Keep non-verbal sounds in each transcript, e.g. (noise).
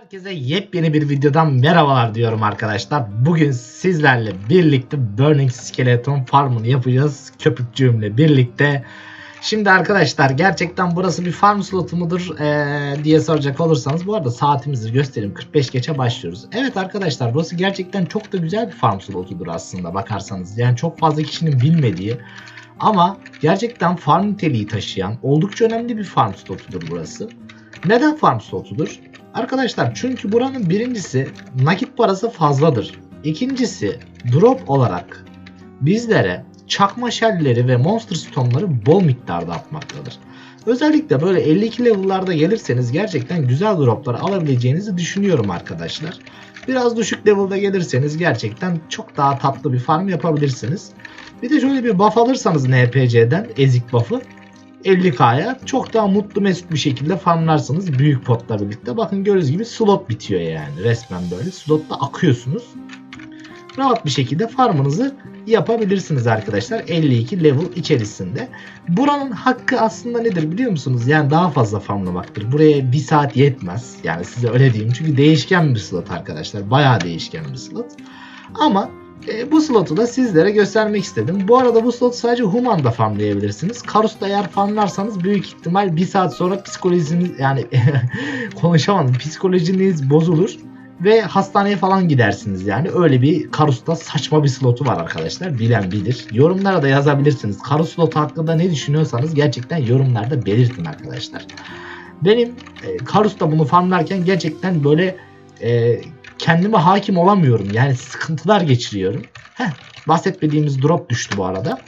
Herkese yepyeni bir videodan merhabalar diyorum arkadaşlar. Bugün sizlerle birlikte Burning Skeleton Farm'ını yapacağız. Köpükçüğümle birlikte. Şimdi arkadaşlar gerçekten burası bir farm slotu mudur ee, diye soracak olursanız bu arada saatimizi göstereyim 45 geçe başlıyoruz. Evet arkadaşlar burası gerçekten çok da güzel bir farm slotudur aslında bakarsanız. Yani çok fazla kişinin bilmediği ama gerçekten farm niteliği taşıyan oldukça önemli bir farm slotudur burası. Neden farm slotudur? Arkadaşlar çünkü buranın birincisi nakit parası fazladır. İkincisi drop olarak bizlere çakma shell'leri ve monster stone'ları bol miktarda atmaktadır. Özellikle böyle 52 level'larda gelirseniz gerçekten güzel droplar alabileceğinizi düşünüyorum arkadaşlar. Biraz düşük level'da gelirseniz gerçekten çok daha tatlı bir farm yapabilirsiniz. Bir de şöyle bir buff alırsanız NPC'den ezik buff'ı 50k'ya çok daha mutlu mesut bir şekilde farmlarsınız büyük potla birlikte. Bakın gördüğünüz gibi slot bitiyor yani resmen böyle. Slotta akıyorsunuz. Rahat bir şekilde farmınızı yapabilirsiniz arkadaşlar 52 level içerisinde. Buranın hakkı aslında nedir biliyor musunuz? Yani daha fazla farmlamaktır. Buraya bir saat yetmez. Yani size öyle diyeyim. Çünkü değişken bir slot arkadaşlar. Bayağı değişken bir slot. Ama e, bu slotu da sizlere göstermek istedim. Bu arada bu slotu sadece Human'da farmlayabilirsiniz. Karus'ta eğer farmlarsanız büyük ihtimal bir saat sonra psikolojiniz yani (laughs) konuşamadım psikolojiniz bozulur ve hastaneye falan gidersiniz yani. Öyle bir Karus'ta saçma bir slotu var arkadaşlar. Bilen bilir. Yorumlara da yazabilirsiniz. Karus slotu hakkında ne düşünüyorsanız gerçekten yorumlarda belirtin arkadaşlar. Benim e, Karus'ta bunu farmlarken gerçekten böyle e, kendime hakim olamıyorum. Yani sıkıntılar geçiriyorum. Heh, bahsetmediğimiz drop düştü bu arada.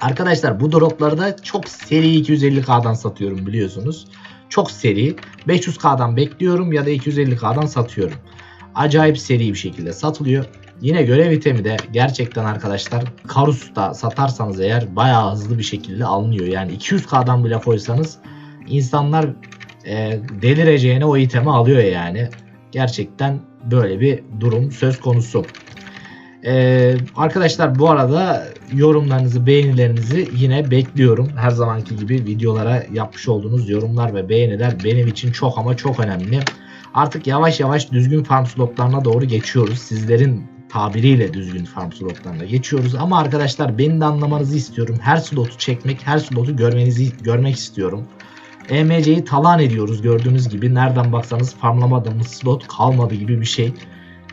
Arkadaşlar bu dropları da çok seri 250k'dan satıyorum biliyorsunuz. Çok seri. 500k'dan bekliyorum ya da 250k'dan satıyorum. Acayip seri bir şekilde satılıyor. Yine görev itemi de gerçekten arkadaşlar Karus'ta satarsanız eğer bayağı hızlı bir şekilde alınıyor. Yani 200k'dan bile koysanız insanlar e, delireceğine o itemi alıyor yani. Gerçekten böyle bir durum söz konusu. Ee, arkadaşlar bu arada yorumlarınızı, beğenilerinizi yine bekliyorum. Her zamanki gibi videolara yapmış olduğunuz yorumlar ve beğeniler benim için çok ama çok önemli. Artık yavaş yavaş düzgün farm slotlarına doğru geçiyoruz. Sizlerin tabiriyle düzgün farm slotlarına geçiyoruz. Ama arkadaşlar beni de anlamanızı istiyorum. Her slotu çekmek, her slotu görmenizi görmek istiyorum. EMC'yi talan ediyoruz gördüğünüz gibi. Nereden baksanız farmlamadığımız slot kalmadı gibi bir şey.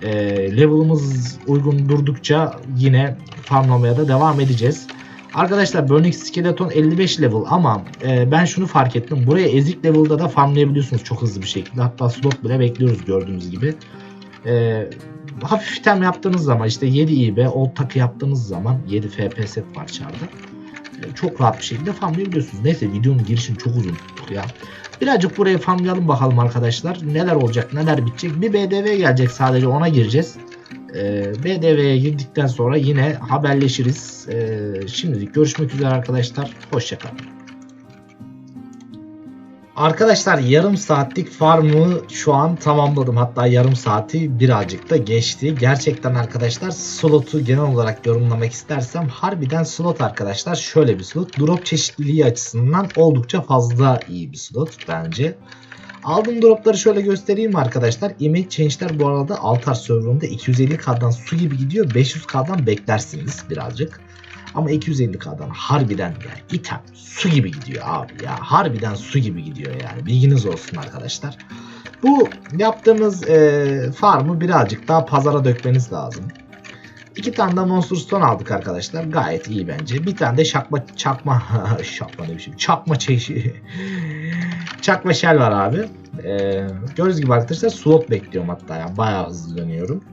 E, level'ımız uygun durdukça yine farmlamaya da devam edeceğiz. Arkadaşlar Burning Skeleton 55 level ama e, ben şunu fark ettim. Buraya ezik level'da da farmlayabiliyorsunuz çok hızlı bir şekilde. Hatta slot bile bekliyoruz gördüğünüz gibi. E, hafif item yaptığınız zaman işte 7 IB old takı yaptığınız zaman 7 FP set var çarda çok rahat bir şekilde farmlayabiliyorsunuz. Neyse videonun girişini çok uzun tuttuk ya. Birazcık buraya farmlayalım bakalım arkadaşlar. Neler olacak neler bitecek. Bir BDV gelecek sadece ona gireceğiz. Ee, BDV'ye girdikten sonra yine haberleşiriz. Ee, şimdilik görüşmek üzere arkadaşlar. Hoşçakalın. Arkadaşlar yarım saatlik farmı şu an tamamladım. Hatta yarım saati birazcık da geçti. Gerçekten arkadaşlar slotu genel olarak yorumlamak istersem harbiden slot arkadaşlar şöyle bir slot. Drop çeşitliliği açısından oldukça fazla iyi bir slot bence. Aldığım dropları şöyle göstereyim arkadaşlar. Image change'ler bu arada Altar serverında 250k'dan su gibi gidiyor. 500k'dan beklersiniz birazcık. Ama 250k'dan harbiden yani item su gibi gidiyor abi ya. Harbiden su gibi gidiyor yani. Bilginiz olsun arkadaşlar. Bu yaptığımız e, farmı birazcık daha pazara dökmeniz lazım. İki tane de Monster Stone aldık arkadaşlar. Gayet iyi bence. Bir tane de şakma çakma (laughs) şakma ne çakma çeşi (laughs) çakma shell var abi. Ee, gördüğünüz gibi arkadaşlar slot bekliyorum hatta ya. Bayağı hızlı dönüyorum.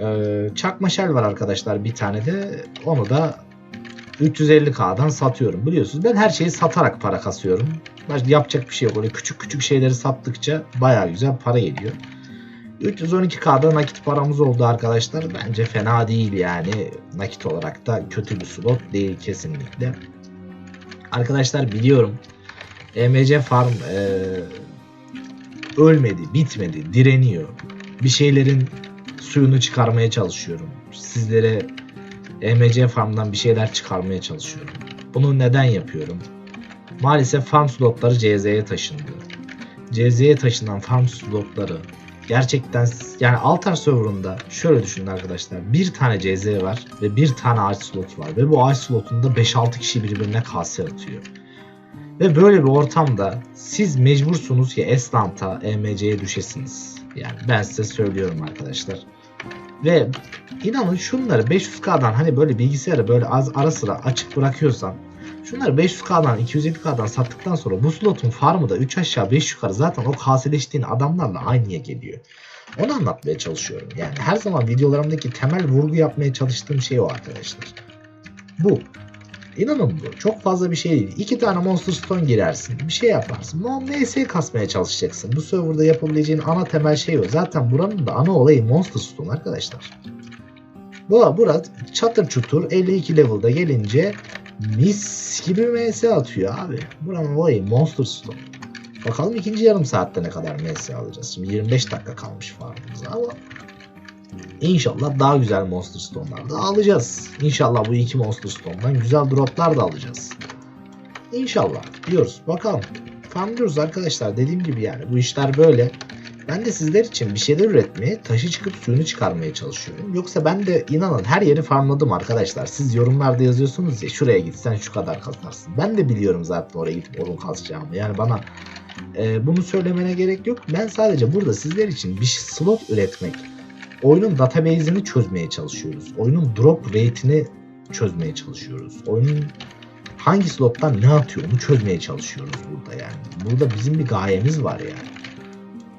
Ee, çakma shell var arkadaşlar bir tane de. Onu da 350k'dan satıyorum. Biliyorsunuz ben her şeyi satarak para kasıyorum. Başka yapacak bir şey yok. Öyle küçük küçük şeyleri sattıkça baya güzel para geliyor. 312k'da nakit paramız oldu arkadaşlar. Bence fena değil yani. Nakit olarak da kötü bir slot değil kesinlikle. Arkadaşlar biliyorum. EMC Farm e, ölmedi, bitmedi, direniyor. Bir şeylerin suyunu çıkarmaya çalışıyorum. Sizlere EMC Farm'dan bir şeyler çıkarmaya çalışıyorum. Bunu neden yapıyorum? Maalesef farm slotları CZ'ye taşındı. CZ'ye taşınan farm slotları gerçekten yani Altar serverında şöyle düşünün arkadaşlar. Bir tane CZ var ve bir tane ağaç slot var ve bu ağaç slotunda 5-6 kişi birbirine kase atıyor. Ve böyle bir ortamda siz mecbursunuz ki Eslant'a, EMC'ye düşesiniz. Yani ben size söylüyorum arkadaşlar. Ve inanın şunları 500K'dan hani böyle bilgisayarı böyle az ara sıra açık bırakıyorsan şunları 500K'dan 250K'dan sattıktan sonra bu slotun farmı da 3 aşağı 5 yukarı zaten o kaseleştiğin adamlarla aynıya geliyor. Onu anlatmaya çalışıyorum. Yani her zaman videolarımdaki temel vurgu yapmaya çalıştığım şey o arkadaşlar. Bu. İnanın bu. Çok fazla bir şey değil. İki tane Monster Stone girersin. Bir şey yaparsın. Mon MS kasmaya çalışacaksın. Bu serverda yapabileceğin ana temel şey o. Zaten buranın da ana olayı Monster Stone arkadaşlar. Bu burada çatır çutur 52 level'da gelince mis gibi MS atıyor abi. Buranın olayı Monster Stone. Bakalım ikinci yarım saatte ne kadar MS alacağız. Şimdi 25 dakika kalmış farmımıza ama İnşallah daha güzel Monster Stone'lar da alacağız. İnşallah bu iki Monster Stone'dan güzel droplar da alacağız. İnşallah diyoruz. Bakalım. Farmlıyoruz arkadaşlar. Dediğim gibi yani bu işler böyle. Ben de sizler için bir şeyler üretmeye, taşı çıkıp suyunu çıkarmaya çalışıyorum. Yoksa ben de inanın her yeri farmladım arkadaşlar. Siz yorumlarda yazıyorsunuz ya şuraya gitsen şu kadar kazarsın. Ben de biliyorum zaten oraya gidip odun kazacağımı. Yani bana e, bunu söylemene gerek yok. Ben sadece burada sizler için bir slot üretmek, oyunun database'ini çözmeye çalışıyoruz. Oyunun drop rate'ini çözmeye çalışıyoruz. Oyunun hangi slottan ne atıyor onu çözmeye çalışıyoruz burada yani. Burada bizim bir gayemiz var yani.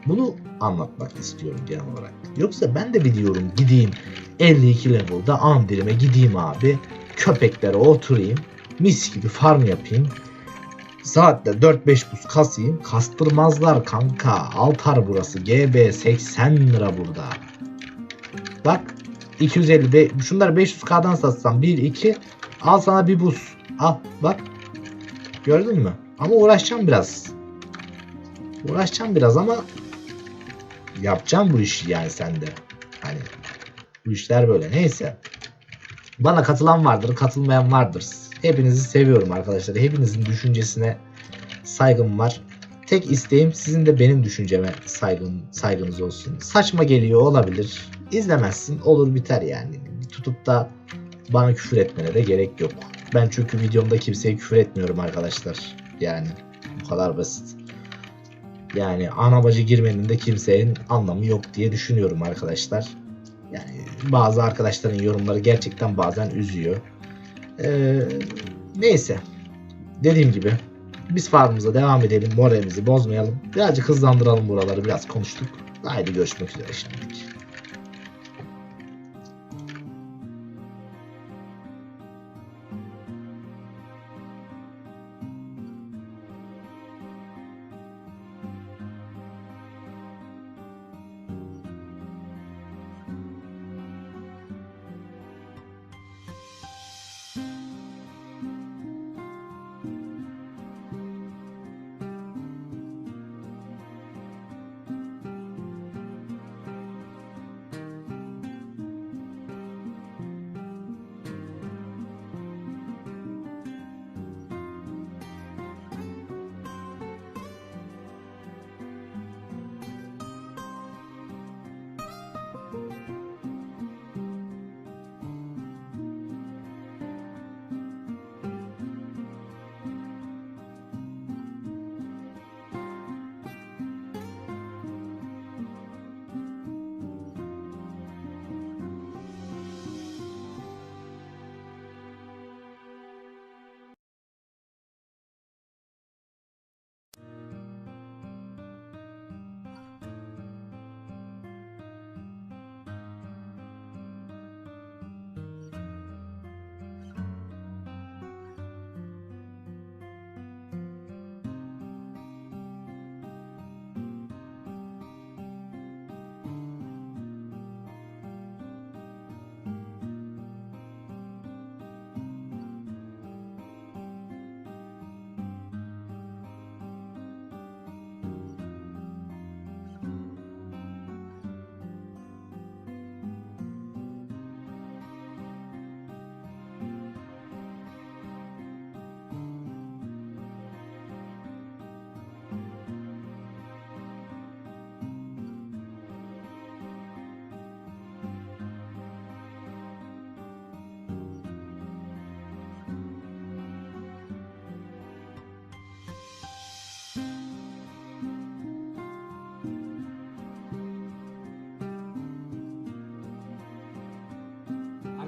Bunu anlatmak istiyorum genel olarak. Yoksa ben de biliyorum gideyim 52 level'da Andirime gideyim abi. Köpeklere oturayım. Mis gibi farm yapayım. Saatte 4-5 buz kasayım. Kastırmazlar kanka. Altar burası. GB 80 lira burada. Bak 250 be, şunları 500k'dan satsam 1 2 al sana bir buz. Al bak. Gördün mü? Ama uğraşacağım biraz. Uğraşacağım biraz ama yapacağım bu işi yani sende. Hani bu işler böyle. Neyse. Bana katılan vardır, katılmayan vardır. Hepinizi seviyorum arkadaşlar. Hepinizin düşüncesine saygım var. Tek isteğim sizin de benim düşünceme saygın, saygınız olsun. Saçma geliyor olabilir. İzlemezsin olur biter yani. Tutup da bana küfür etmene de gerek yok. Ben çünkü videomda kimseye küfür etmiyorum arkadaşlar. Yani bu kadar basit. Yani ana bacı girmenin de kimsenin anlamı yok diye düşünüyorum arkadaşlar. Yani bazı arkadaşların yorumları gerçekten bazen üzüyor. Ee, neyse. Dediğim gibi biz farmımıza devam edelim. Moralimizi bozmayalım. Birazcık hızlandıralım buraları. Biraz konuştuk. Haydi görüşmek üzere şimdilik.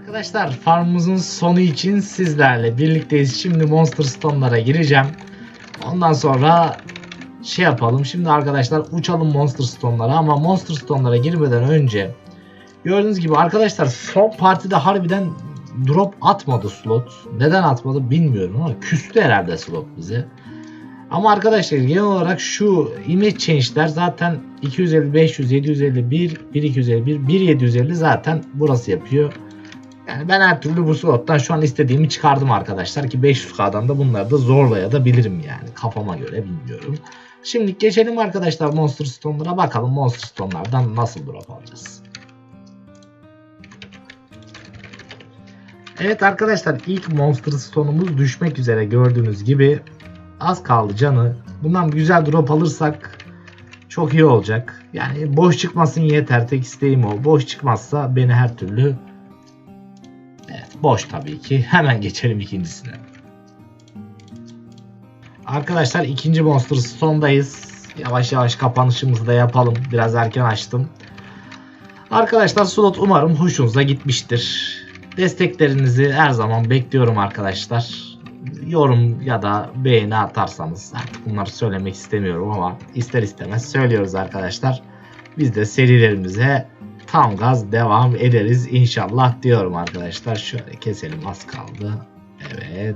Arkadaşlar farmımızın sonu için sizlerle birlikteyiz. Şimdi Monster Stone'lara gireceğim. Ondan sonra şey yapalım. Şimdi arkadaşlar uçalım Monster Stone'lara ama Monster Stone'lara girmeden önce gördüğünüz gibi arkadaşlar son partide harbiden drop atmadı slot. Neden atmadı bilmiyorum ama küstü herhalde slot bize. Ama arkadaşlar genel olarak şu image change'ler zaten 250, 500, 751, 1251, 1750 zaten burası yapıyor. Yani ben her türlü bu slottan şu an istediğimi çıkardım arkadaşlar ki 500k'dan da bunları da zorlayabilirim yani kafama göre bilmiyorum. Şimdi geçelim arkadaşlar Monster Stone'lara bakalım Monster Stone'lardan nasıl drop alacağız. Evet arkadaşlar ilk Monster Stone'umuz düşmek üzere gördüğünüz gibi az kaldı canı. Bundan güzel drop alırsak çok iyi olacak. Yani boş çıkmasın yeter tek isteğim o. Boş çıkmazsa beni her türlü boş tabii ki. Hemen geçelim ikincisine. Arkadaşlar ikinci Monster Stone'dayız. Yavaş yavaş kapanışımızı da yapalım. Biraz erken açtım. Arkadaşlar slot umarım hoşunuza gitmiştir. Desteklerinizi her zaman bekliyorum arkadaşlar. Yorum ya da beğeni atarsanız artık bunları söylemek istemiyorum ama ister istemez söylüyoruz arkadaşlar. Biz de serilerimize tam gaz devam ederiz inşallah diyorum arkadaşlar. Şöyle keselim az kaldı. Evet.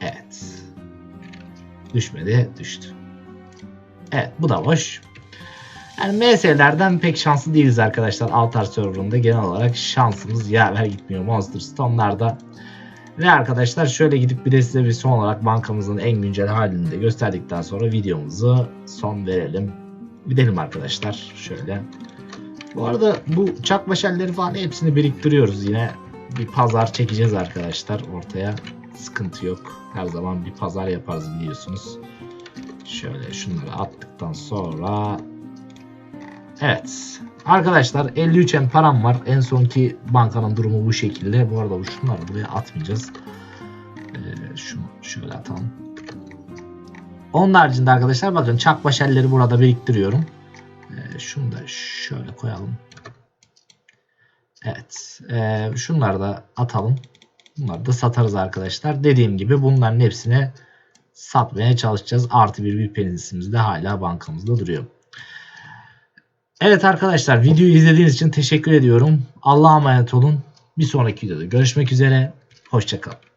Evet. Düşmedi düştü. Evet bu da boş. Yani MS'lerden pek şanslı değiliz arkadaşlar. Altar serverında genel olarak şansımız yaver gitmiyor Monster Stone'larda. Ve arkadaşlar şöyle gidip bir de size bir son olarak bankamızın en güncel halini de gösterdikten sonra videomuzu son verelim. Gidelim arkadaşlar şöyle. Bu arada bu çak başarıları falan hepsini biriktiriyoruz yine. Bir pazar çekeceğiz arkadaşlar ortaya. Sıkıntı yok. Her zaman bir pazar yaparız biliyorsunuz. Şöyle şunları attıktan sonra Evet. Arkadaşlar 53 param var. En sonki bankanın durumu bu şekilde. Bu arada şunları buraya atmayacağız. Ee, şunu şöyle atalım. Onun haricinde arkadaşlar bakın çak başelleri burada biriktiriyorum. Ee, şunu da şöyle koyalım. Evet. Ee, şunları da atalım. Bunları da satarız arkadaşlar. Dediğim gibi bunların hepsini satmaya çalışacağız. Artı bir bir penisimiz de hala bankamızda duruyor. Evet arkadaşlar videoyu izlediğiniz için teşekkür ediyorum. Allah'a emanet olun. Bir sonraki videoda görüşmek üzere. Hoşçakalın.